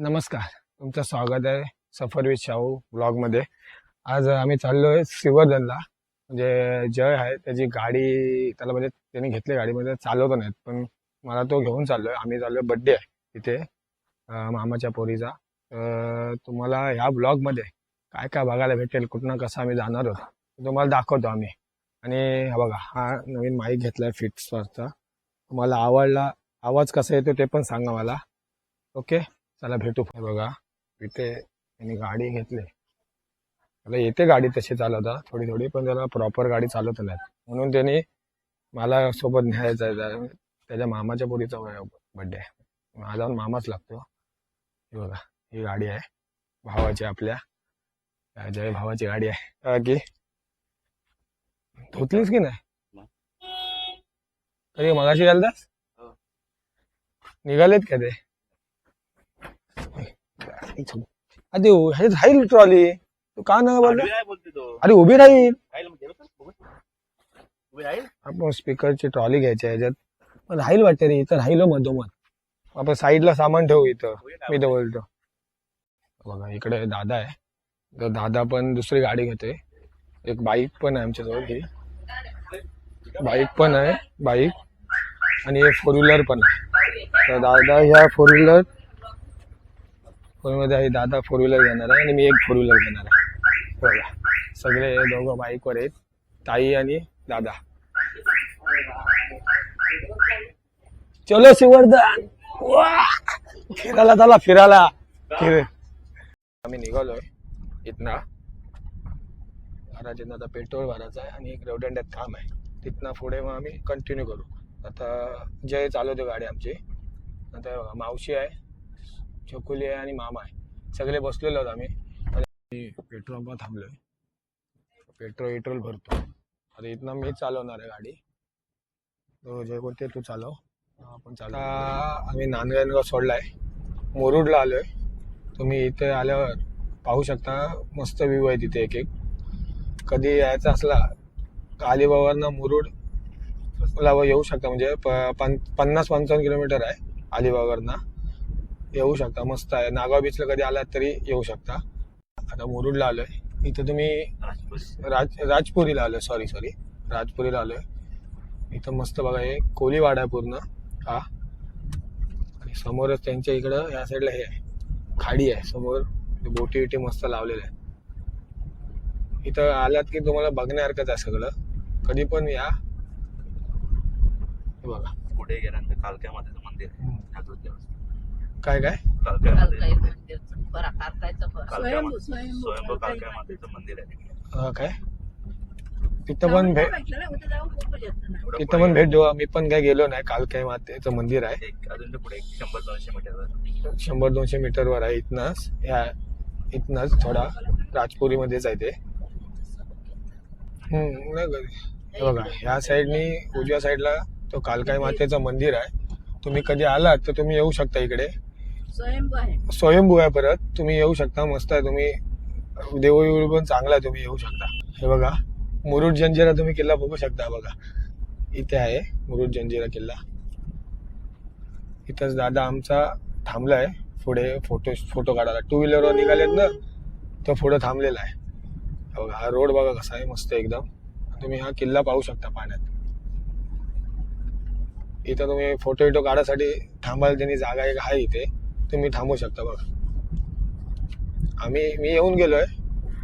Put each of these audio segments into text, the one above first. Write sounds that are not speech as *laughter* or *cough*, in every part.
नमस्कार. तुमचं स्वागत आहे सफर विथ शाहू ब्लॉगमध्ये आज आम्ही चाललो आहे सिवर्धनला म्हणजे जय आहे. त्याची गाडी त्याला म्हणजे त्याने घेतली गाडीमध्ये म्हणजे चालवतो नाहीत पण मला तो घेऊन चाललोय. आम्ही चाललोय बड्डे आहे तिथे मामाच्या पोरीचा. तर तुम्हाला ह्या ब्लॉगमध्ये काय काय बघायला भेटेल कुठनं कसं आम्ही जाणार आहोत तुम्हाला दाखवतो आम्ही. आणि हा बघा हा नवीन माईक घेतलाय फिट्सवरचा तुम्हाला आवडला आवाज कसा येतो ते पण सांगा मला. ओके? चला भेटू बघा. इथे त्यांनी गाडी घेतली. त्याला येते गाडी तशी चालवता थोडी थोडी पण त्याला प्रॉपर गाडी चालवता नाही म्हणून त्यांनी मला सोबत न्यायचं आहे. त्याच्या मामाच्या पोरीचा बड्डे आहे माझा पण मामाच लागतो. हे बघा ही गाडी आहे. भावाची आपल्या. जय भावाची गाडी आहे. की. धुतलीस की नाही. कधी मगाशी घालतास? हो. निघालेत का ते? अरे ह्याच्यात राहील ट्रॉली तू का ना तो. अरे उभी राहील. आपण स्पीकरची ट्रॉली घ्यायची ह्याच्यात. पण राहील वाटते रे इथं राहिलं मधोमध. आपण साईडला सामान ठेवू इथं. मी तर बोलतो बघा इकडे दादा आहे. तर दादा पण दुसरी गाडी घेते एक बाईक पण आहे आमच्याजवळ ही बाईक पण आहे बाईक आणि एक फोर व्हीलर पण आहे. तर दादा ह्या फोर व्हीलर फोरमध्ये आहे दादा फोर व्हीलर घेणार आहे आणि मी एक फोर व्हीलर घेणार आहे. बघा सगळे दोघं बाईकवर आहेत ताई आणि दादा. चलो शिवर्धन वा! फिरायला चला फिरायला. फिर. आम्ही निघालोय इथना. महाराजांना आता पेट्रोल भरायचं आहे आणि एक रेवडंड्यात काम आहे. तिथनं पुढे मग आम्ही कंटिन्यू करू. आता जय चालवते गाडी आमची. आता मावशी आहे. चकुली आहे आणि मामा आहे. सगळे बसलेलो आहोत आम्ही. आणि पेट्रोल पंप थांबलोय. पेट्रोल पेट्रोल भरतो. आता इथनं मी चालवणार आहे गाडी. तो जे कोणते तू चालव. आपण चालव आम्ही नांदगाव सोडलाय. मुरुडला आलोय. तुम्ही इथे आल्यावर पाहू शकता. मस्त व्ह्यू आहे तिथे एक एक. कधी यायचा असला अलिबागवरनं मुरुड ला येऊ शकता. म्हणजे प- पन- पन्नास पंचावन्न किलोमीटर आहे अलिबागवरनं. येऊ शकता. मस्त आहे. नागाव बीचला कधी आलात तरी येऊ शकता. आता मुरुडला आलोय. इथं तुम्ही राज राजपुरीला आलोय. सॉरी सॉरी राजपुरीला आलोय. इथं मस्त बघा हे कोलीवाडा आहे पूर्ण. हा. आणि समोरच त्यांच्या इकडं या साईडला हे आहे. खाडी आहे. समोर बोटी बिटी मस्त लावलेल्या आहे इथं आलात की तुम्हाला बघण्यासारखंच आहे सगळं. कधी पण या. बघा. पुढे गेल्यानंतर कालक्या मातेचं मंदिर आहे. काय काय? कालक्या माते कालकाई मंदिरचं. बरं कालकाईचं बरं. कालक्या स्वयंभू, माते- स्वयंभू, स्वयंभू कालका कालक्या माते. मातेचं. मंदिर आहे. अं, काय? तिथं पण भेट तिथं पण भेट देऊ आम्ही पण काय गेलो नाही काल काय मातेचं मंदिर आहे. एक अजून ते पुढे एक शंभर दोनशे मीटर शंभर दोनशे मीटरवर आहे इथनच. या इथनच थोडा राजपुरीमध्येच आहे ते. हम्म, नाही का? हे बघा ह्या साईडनी उजव्या साईडला तो कालकाई मातेचं मंदिर आहे. तुम्ही कधी आलात तर तुम्ही येऊ शकता इकडे. स्वयंभू आहे. स्वयंभू आहे परत. तुम्ही येऊ शकता मस्त आहे. तुम्ही देवळी पण चांगला आहे तुम्ही येऊ शकता. हे बघा मुरुड जंजिरा तुम्ही किल्ला बघू शकता बघा. इथे आहे मुरुड जंजिरा किल्ला. इथंच दादा आमचा थांबलाय. पुढे फोटो फोटो काढायला. टू व्हीलरवर निघालेत ना तो पुढे थांबलेला आहे. बघा हा रोड बघा कसा आहे मस्त एकदम. तुम्ही हा किल्ला पाहू शकता पाण्यात. इथं तुम्ही फोटो विटो काढायसाठी थांबायला त्यांनी जागा एक आहे इथे. तुम्ही थांबू शकता बघा. आम्ही मी येऊन गेलोय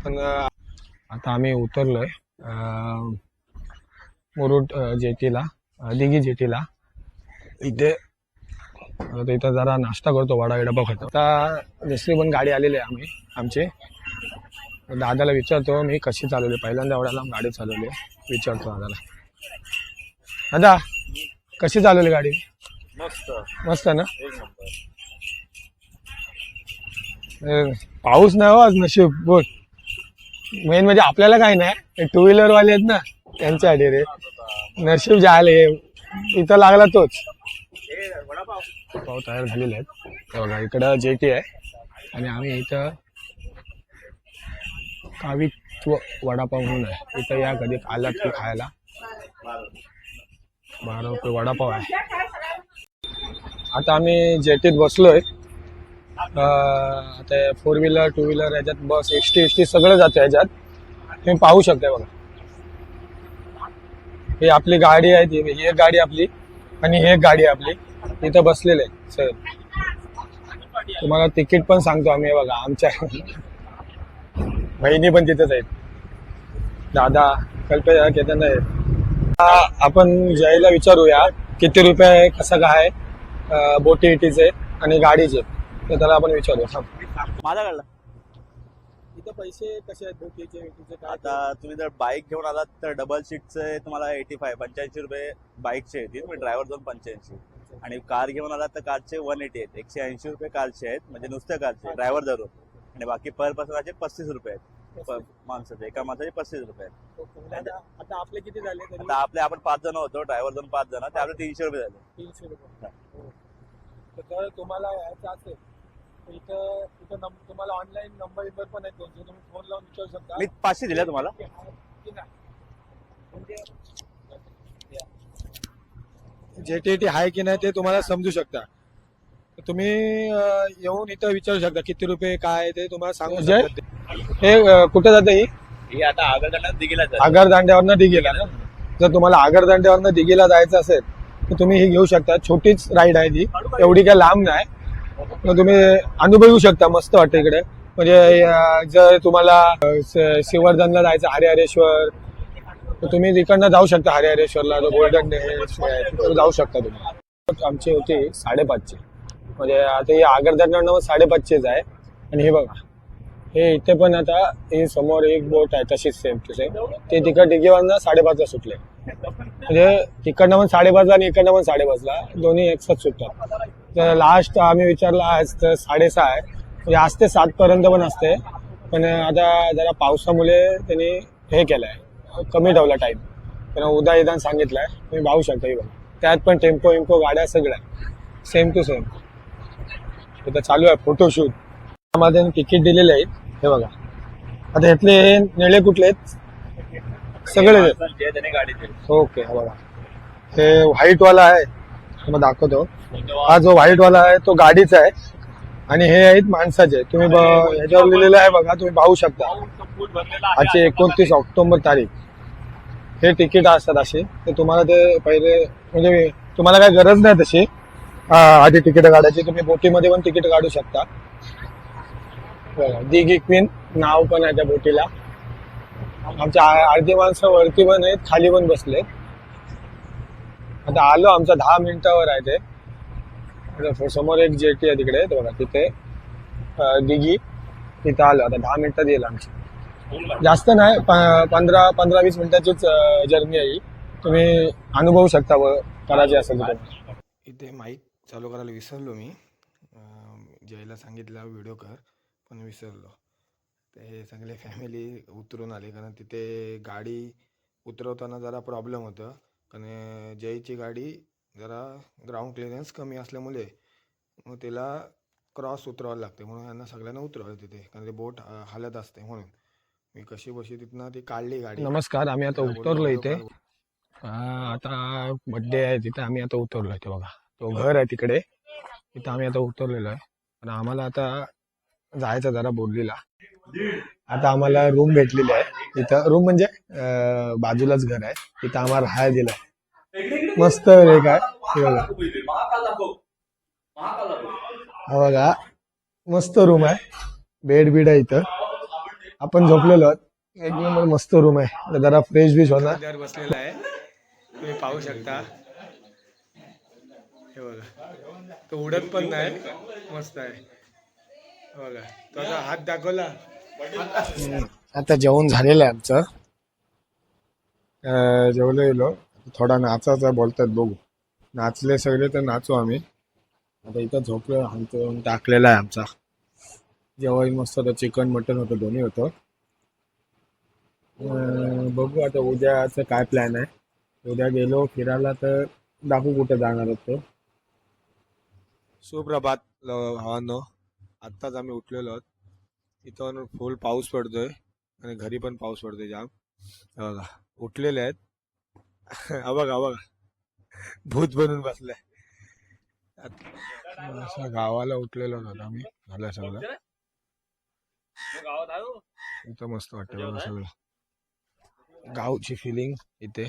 पण आता आम्ही उतरलोय. मुरुड जेटीला दिघी जेटीला. इथे इथं जरा नाश्ता करतो वडा विडा खातो आता दुसरी पण गाडी आलेली आहे आम्ही आमची. दादाला विचारतो मी कशी चालवली? पहिल्यांदा एवढ्या लांब गाडी चालवली विचारतो दादाला. दादा कशी चालवली गाडी? मस्त. मस्त ना? पाऊस नाही हो आज नशीब बोल. मेन म्हणजे आपल्याला काही नाही. टू व्हीलर वाले आहेत ना त्यांच्यासाठी रे नशीब झाले इथं लागला तोच. वडापाव पाव तयार झालेले आहेत. इकडं बघा इकडं आहे. आणि आम्ही इथं कावित्व वडापाव म्हणून आहे. इथं या कधी आला की खायला. बारा रुपये वडापाव आहे. आता आम्ही जेटीत बसलोय. आता फोर व्हीलर टू व्हीलर याच्यात bus S T S T सगळं जातं याच्यात तुम्ही पाहू शकता बघा. ही आपली गाडी आहे ती ही एक गाडी आपली आणि ही एक गाडी आहे आपली. इथं बसलेले आहे सर. तुम्हाला तिकीट पण सांगतो आम्ही बघा आमच्या *laughs* बहिणी पण तिथेच आहेत. दादा कल्पेश केतन आहेत. आपण जयला विचारूया किती रुपये कसं काय बोटी इटीचे आणि गाडीचे. तर त्याला आपण विचारूया. हा. माझा इथं पैसे कसे आहेत? काय? आता तुम्ही जर बाईक घेऊन आलात तर डबल सीटचे तुम्हाला एटी फाय पंच्याऐंशी रुपये बाईकचे येतील म्हणजे ड्रायव्हर जाऊन पंच्याऐंशी. आणि कार घेऊन आलात तर कारचे वन एटी आहेत. एकशे ऐंशी रुपये कारचे आहेत. म्हणजे नुसत्या कारचे ड्रायव्हर धरून. आणि बाकी पर पर्सनाचे पस्तीस रुपये आहेत. माणसाचे. एका माणसाचे पस्तीस रुपये आहेत. म्हणजे आता आपले किती झाले तरी? आता आपले आपण पाच जण होतो. ड्रायव्हर जाऊन पाच जण. ते आपले तीनशे रुपये झाले. तीनशे रुपये. तर जर तुम्हाला यायचं असेल इथं इथं नंब- तुम्हाला ऑनलाईन नंबर नंबर पण आहेत त्यांचे तुम्ही फोन लावून विचारू शकता. मी पाचशे दिले तुम्हाला. की नाही. म्हणजे आहे की नाही ते तुम्हाला समजू शकता. तर तुम्ही अं, येऊन इथं विचारू शकता किती रुपये काय आहे ते तुम्हाला सांगू शकता. हे अं, कुठे जातं ही? ही आता आगरदांना दिघीला आगरदांड्यावरनं दिघीला. ना? जर तुम्हाला आगरदांड्यावरनं दिघीला जायचं असेल तर तुम्ही ही घेऊ शकता. छोटीच राईड आहे ती. एवढी काय लांब नाही. तुम्ही अनुभवू शकता मस्त वाटतं इकडे. म्हणजे जर तुम्हाला अं, श्रीवर्धनला जायचं हरिहरेश्वर तर तुम्ही तिकडनं जाऊ शकता हरिहरेश्वरला गोल्डन डे जाऊ शकता तुम्ही. आमची होती साडेपाचशे म्हणजे आता हे आगरदांड्यावरनं साडेपाचशेच आहे. आणि हे बघा हे इथे पण आता हे समोर एक बोट आहे तशीच सेम टू सेम ते तिकड डिगेवरनं साडेपाचला सुटले. म्हणजे तिकडनं पण साडेपाचला आणि इकडनं पण साडेपाचला. दोन्ही एकसाथ सुटतात. तर लास्ट आम्ही विचारला आज तर साडेसहा आहे. म्हणजे आज ते सात पर्यंत पण असते. पण आता जरा पावसामुळे त्यांनी हे केलंय. कमी ठेवला टाईम त्यांना उदा इदान सांगितलंय. तुम्ही पाहू शकता इव्हन. त्यात पण टेम्पो इम्पो गाड्या सगळ्या. सेम टू सेम इथं चालू आहे फोटोशूट त्यांनी तिकीट दिलेले आहेत. हे बघा. आता ह्यातले हे निळे कुठले आहेत? सगळे ओके हा बघा. हे व्हाईट वाला आहे. तुम्हाला दाखवतो. हा जो व्हाईट वाला आहे तो गाडीचा आहे. आणि हे आहेत माणसाचे. तुम्ही ब- ह्याच्यावर लिहिलेलं आहे बघा तुम्ही पाहू शकता. आजचे एकोणतीस ऑक्टोबर तारीख. हे तिकीट असतात असे. तर तुम्हाला ते पहिले म्हणजे तुम्हाला काय गरज नाही तशी. आधी तिकीट काढायची. तुम्ही बोटीमध्ये पण तिकीट काढू शकता. दिघी क्वीन नाव पण आहे त्या बोटीला. आमच्या अर्धी माणसं वरती पण आहेत खाली पण बसलेत. आता आलो आमचा दहा मिनिटावर आहे ते. समोर एक जेटी आहे तिकडे बघा तिथे दिघी तिथं आलो. आता दहा मिनिटात येईल आमची. जास्त नाही प- पंधरा पंधरा वीस मिनिटाचीच जर्नी आहे तुम्ही अनुभवू शकता व करायची असेल इथे माईक चालू करायला विसरलो मी. जयला सांगितलं व्हिडिओ कर पण विसरलो. ते सगळे फॅमिली उतरून आले कारण तिथे गाडी उतरवताना जरा प्रॉब्लेम होतं. कारण जयची गाडी जरा ग्राउंड क्लिअरन्स कमी असल्यामुळे मग तिला क्रॉस उतरवायला लागते. म्हणून यांना सगळ्यांना उतरवलं तिथे कारण ते बोट हालत असते म्हणून. मी कशी बशी तिथनं ती काढली गाडी. नमस्कार आम्ही आता उतरलो इथे. आता बड्डे आहे तिथे आम्ही आता उतरलो इथे बघा. तो घर आहे तिकडे. तिथं आम्ही आता उतरलेलो आहे. पण आम्हाला आता जायचं जरा बोर्डलीला आता आम्हाला रूम भेटलेली आहे. इथं रूम म्हणजे बाजूलाच घर आहे. तिथं आम्हाला राहायला दिलंय मस्त रे काय? हे बघा. हा बघा. मस्त रूम आहे. बेड बीड आहे इथं. आपण झोपलेलो आहोत. एक नंबर मस्त रूम आहे. जरा फ्रेश बिश होणार. बसलेला आहे. तुम्ही पाहू शकता. हे बघा. तो उडत पण नाही. मस्त आहे. हे बघा. तो आता हात दाखवला. आता जेवण झालेलं आहे आमचं. जेवलं जेवलो गेलो थोडा नाचाचा बोलतात बघू. नाचले सगळे तर नाचू आम्ही. आता इथं झोपलं आमचं टाकलेला आहे आमचा. जेवण मस्त होतं. चिकन मटन होतं दोन्ही होतं. बघू आता उद्याचं काय प्लॅन आहे. उद्या गेलो फिरायला तर दाखवू कुठे जाणार होतो सुप्रभात भावांनो. आत्ताच आम्ही उठलेलो आहोत. इथं फुल पाऊस पडतोय. आणि घरी पण पाऊस पडतोय जाम. बघा उठलेले आहेत. बघा बघा. भूत बनून बसलाय. असं गावाला उठलेलो दादा आम्ही झाला सगळं. इथं मस्त वाटतं बघा सगळं. गावची फिलिंग इथे.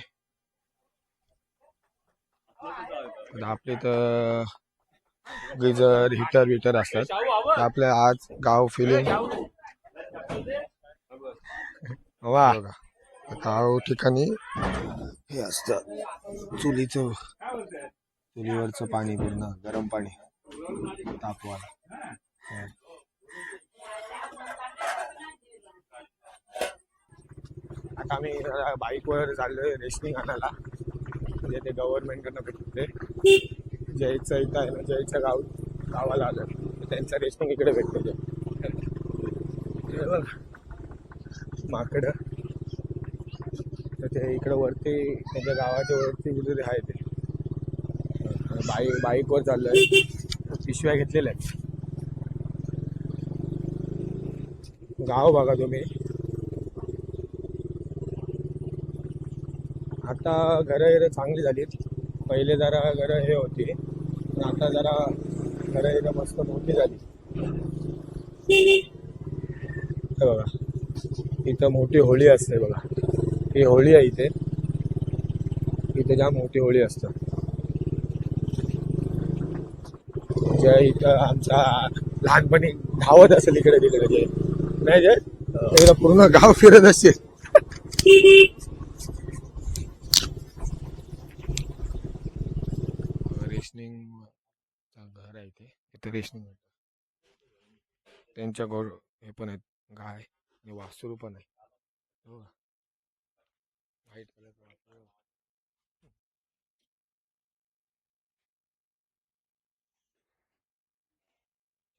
आपले तर गिजर हिटर बिटर असतात. तर आपल्या आज गाव फिलिंग वा. गाव ठिकाणी हे असतं. चुलीचं चुलीवरचं पाणी पूर्ण गरम पाणी. तापवायला. आता आम्ही बाईकवर चाललोय रेसलिंग आणायला. म्हणजे ते गव्हर्नमेंटकडनं भेटते. जयचं इथं आहे ना जयचं गाव गावाला आलं त्यांचं रेसलिंग इकडे भेटते. ते. बघ, माकडं. तर ते इकडं वरती त्यांच्या गावाच्या वरती कुठे आहे ते बाईक बाईकवर चाललोय पिशव्या घेतलेल्या आहेत. गाव बघा तुम्ही. आता घरं घरं चांगली झालीत. पहिले जरा घरं हे होती. पण आता जरा घरं घरं मस्त मोठी झाली. हे बघा. इथं मोठी होळी असते बघा. ही होळी आहे इथे. इथे जाम मोठी होळी असते. जय इथं आमचा लहानपणी धावत असेल इकडे तिकडे जय. नाही जय? इकडे पूर्ण गाव फिरत असेल. रेशनिंग घर आहे इथे. इथे रेशनिंग त्यांच्या गोड हे पण आहेत. गाय. आणि वासरू पण आहे. हो. व्हाईट कलर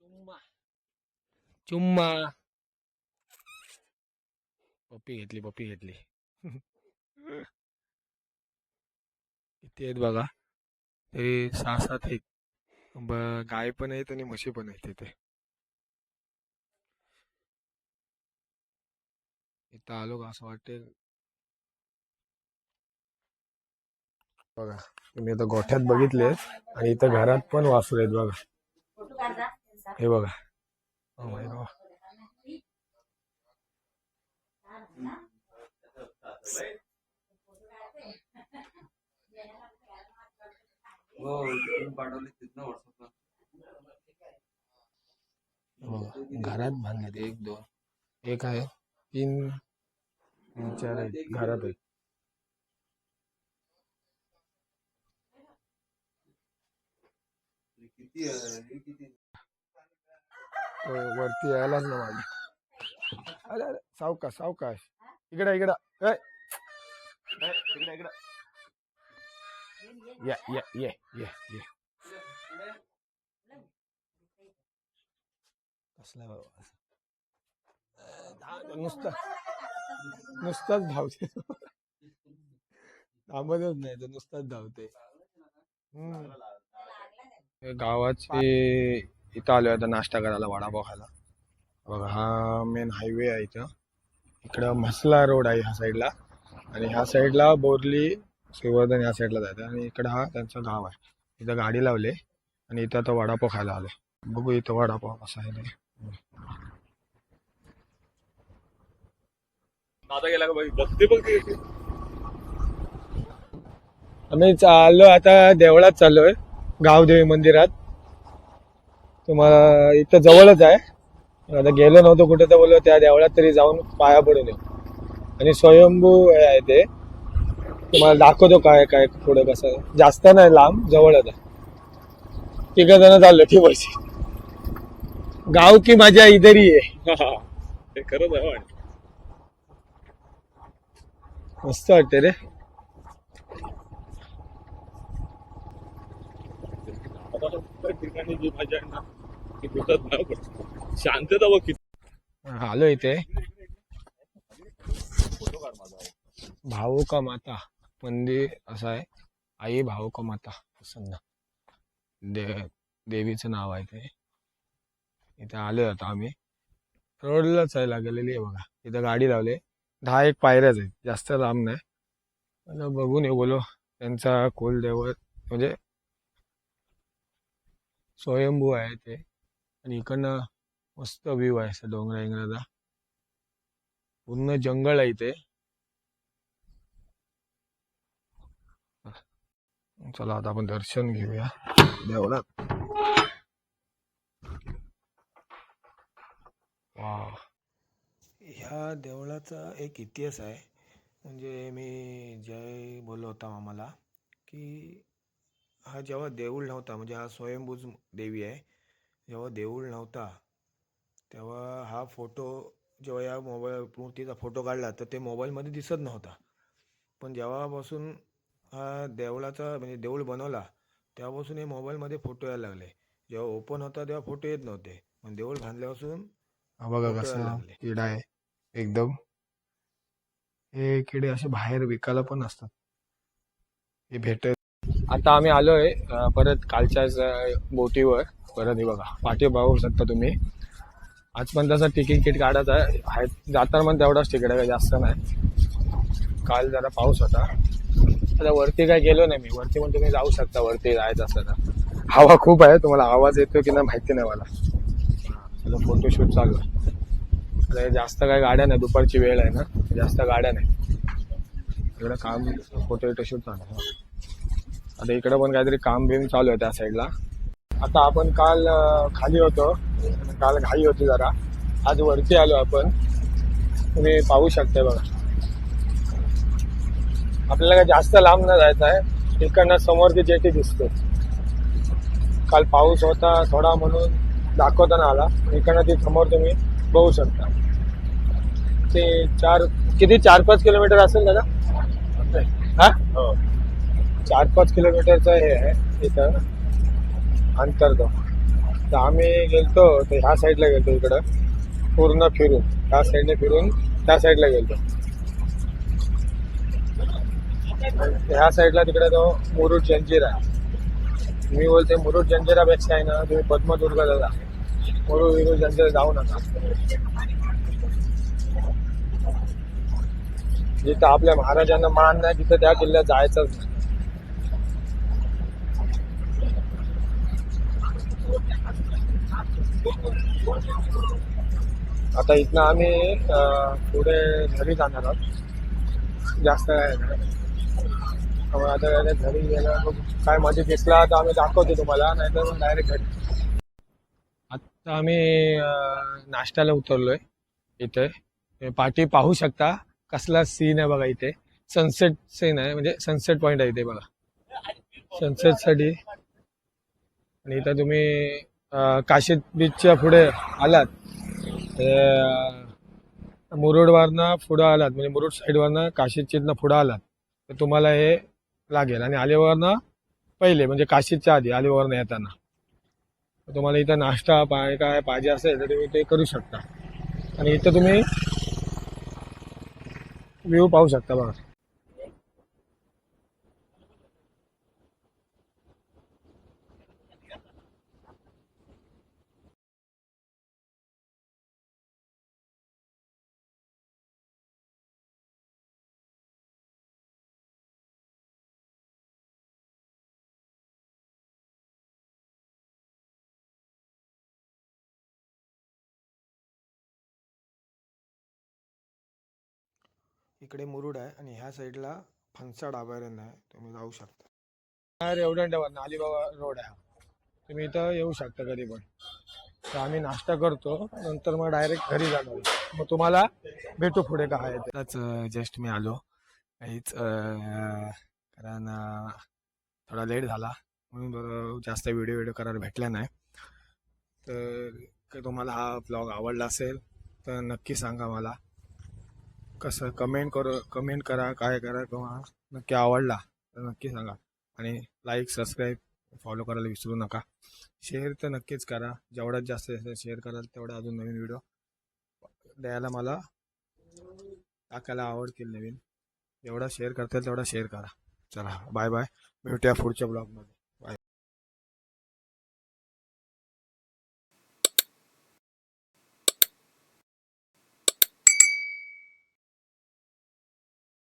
चुम्मा. चुम्मा पप्पी घेतली पप्पी घेतली. इथे आहेत बघा. ते सहा सात आहेत गाय पण आहेत आणि म्हशी पण आहेत तिथे इथं आलो का असं वाटेल बघा तुम्ही आता गोठ्यात बघितले आणि इथं घरात पण वासरू आहेत बघा. हे बघा. Oh my God. हो बघा, घरात बांधले एक दोन. एक आहे. तीन. तीन चार आहेत घरात आहेत? हे तो वरती यायलाच ना माझी. अरे अरे सावकाश सावकाश. इकडे इकडं. ये ये ये ये ये. कसला बाबा अं, धा- नुसतं. नुसताच धावते. थांबतच नाही तो नुसताच धावते. गावाचे इथं आलोय आता नाश्ता करायला वडापाव खायला. बघा हा मेन हायवे आहे इथं. इकडं म्हसला रोड आहे ह्या साईडला आणि ह्या साईडला बोरली श्रीवर्धन ह्या साईडला जायचं. आणि इकडं हा त्यांचं गाव आहे. इथं गाडी लावले. आणि इथं आता वडापाव खायला आले बघू इथं वडापाव कसा आहे गेला का बाई बघते बघते आम्ही चाललो आता देवळात चाललोय गावदेवी मंदिरात. तुम्हाला इथं जवळच आहे. आता गेलो नव्हतो कुठे तर बोललो त्या देवळात तरी जाऊन पाया पडून येऊ. आणि स्वयंभू हे आहे ते. तुम्हाला दाखवतो काय काय पुढे कसं. जास्त नाही लांब जवळच आहे. तिघ जण चाललो ती बस. गाव की माझ्या इधरी आहे. *laughs* हे खरंच आहे वाटतं. मस्त वाटते रे. शांतता बघ किती आलो इथे. भाऊ का माता मंदिर असं आहे. आई भाऊ का माता प्रसन्न. दे देवीचं नाव आहे ते. इथे आलो आता आम्ही. रोडलाच आहे लागलेली आहे बघा. इथं गाडी लावली दहा एक पायऱ्याच आहेत. जास्त लांब नाही. आता बघून येऊ बोलो. त्यांचा कुलदैवत म्हणजे स्वयंभू आहे ते. आणि इकडनं मस्त व्ह्यू आहे असं डोंगरा इंगराचा पूर्ण जंगल आहे इथे. चला आता आपण दर्शन घेऊया. देवळात. वा ह्या देवळाचा एक इतिहास आहे. म्हणजे मी जय बोललो होता आम्हाला की हा जेव्हा देऊळ नव्हता म्हणजे हा स्वयंभूज देवी आहे जेव्हा देऊळ नव्हता तेव्हा हा फोटो जेव्हा या मोबाईल मूर्तीचा फोटो काढला तर ते मोबाईलमध्ये दिसत नव्हता. पण जेव्हापासून हा देवळाचा म्हणजे देऊळ बनवला तेव्हापासून हे मोबाईलमध्ये फोटो यायला लागले. जेव्हा ओपन होता तेव्हा फोटो येत नव्हते. पण देऊळ बांधल्यापासून लागले. एकदम. हे किडे असे बाहेर विकायला पण असतात. हे भेटत. आता आम्ही आलोय परत कालच्याच बोटीवर. परत हे बघा पाठी पाहू शकता तुम्ही. आज पण तसं तिकीट काढत आहे. आहे- जाताना पण तेवढाच तिकीट आहे काही जास्त नाही. काल जरा पाऊस होता. आता वरती काय गेलो नाही मी. वरती पण तुम्ही जाऊ शकता. वरती जायचं असलं तर. हवा खूप आहे. तुम्हाला आवाज येतो की नाही माहिती नाही मला. फोटोशूट चालू आहे. आता जास्त काय गाड्या नाही दुपारची वेळ आहे ना जास्त गाड्या नाही. इकडं काम फोटो शूट चालू आहे. आता इकडं पण काहीतरी काम बिम चालू आहे त्या साईडला आता आपण काल खाली होतो काल घाई होती जरा. आज वरती आलो आपण. तुम्ही पाहू शकता बघा. आपल्याला काय जास्त लांब न जायचं आहे. इकडनं समोर ती जेटी दिसते. काल पाऊस होता थोडा म्हणून दाखवताना आला. इकडनं ती समोर तुम्ही बघू शकता. ते चार किती चार पाच किलोमीटर असेल दादा? हा? चार पाच किलोमीटरचं हे आहे इथं अंतर तो तर आम्ही गेलतो तर ह्या साईडला गेलतो इकडं. पूर्ण फिरून ह्या साईडने फिरून त्या साईडला गेलतो. ह्या साईडला तिकडे तो मुरुड जंजिरा मी बोलते मुरुड जंजिरापेक्षा आहे ना तुम्ही पद्मदुर्ग जा मुरुड विरुड जंजिरा जाऊ नका. जिथं आपल्या महाराजांना मान नाही तिथं त्या किल्ल्यात जायचंच नाही. आता इथनं आम्ही अं, पुढे घरी जाणार आहोत. जास्त काय आता घरी गेलं काय मध्ये दिसला तर आम्ही दाखवतो तुम्हाला नाहीतर तर डायरेक्ट घरी तर आम्ही नाश्त्याला उतरलोय इथे. पाठी पाहू शकता. कसला सीन आहे बघा इथे. सनसेट सीन आहे. म्हणजे सनसेट पॉइंट आहे इथे बघा. सनसेटसाठी. आणि इथं तुम्ही अं, काशीद बीचच्या पुढे आलात. मुरुडवरनं पुढं आलात. म्हणजे मुरुड साईडवरनं काशीदचीतनं पुढं आलात. तर तुम्हाला हे लागेल. आणि आलेवरनं पहिले म्हणजे काशीदच्या आधी आलेवरनं येताना. तुम्हाला इथं नाश्ता पाय काय पाहिजे असेल तर तुम्ही ते करू शकता. आणि इथं तुम्ही व्ह्यू पाहू शकता बघा. इकडे मुरुड आहे आणि ह्या साईडला फणसाड अभयारण्य आहे. तुम्ही जाऊ शकता. रेवदंड्यावर अलिबाबा रोड आहे. तुम्ही इथं येऊ शकता कधी पण. तर आम्ही नाश्ता करतो नंतर मग डायरेक्ट घरी जाणार मग तुम्हाला भेटू पुढे काय आहे त्याच जस्ट मी आलो. काहीच कारण थोडा लेट झाला. म्हणून बरं जास्त व्हिडिओ व्हिडिओ करायला भेटला नाही. तर तुम्हाला हा ब्लॉग आवडला असेल तर नक्की सांगा मला. कसं कमेंट करू कमेंट करा काय करा किंवा नक्की आवडला तर नक्की सांगा. आणि लाईक सबस्क्राईब फॉलो करायला विसरू नका. शेअर तर नक्कीच करा. जेवढ्यात जास्त जास्त शेअर कराल तेवढा अजून नवीन व्हिडिओ द्यायला मला टाकायला आवडतील नवीन. जेवढा शेअर करता येईल तेवढा शेअर करा. चला बाय बाय भेटूया पुढच्या ब्लॉगमध्ये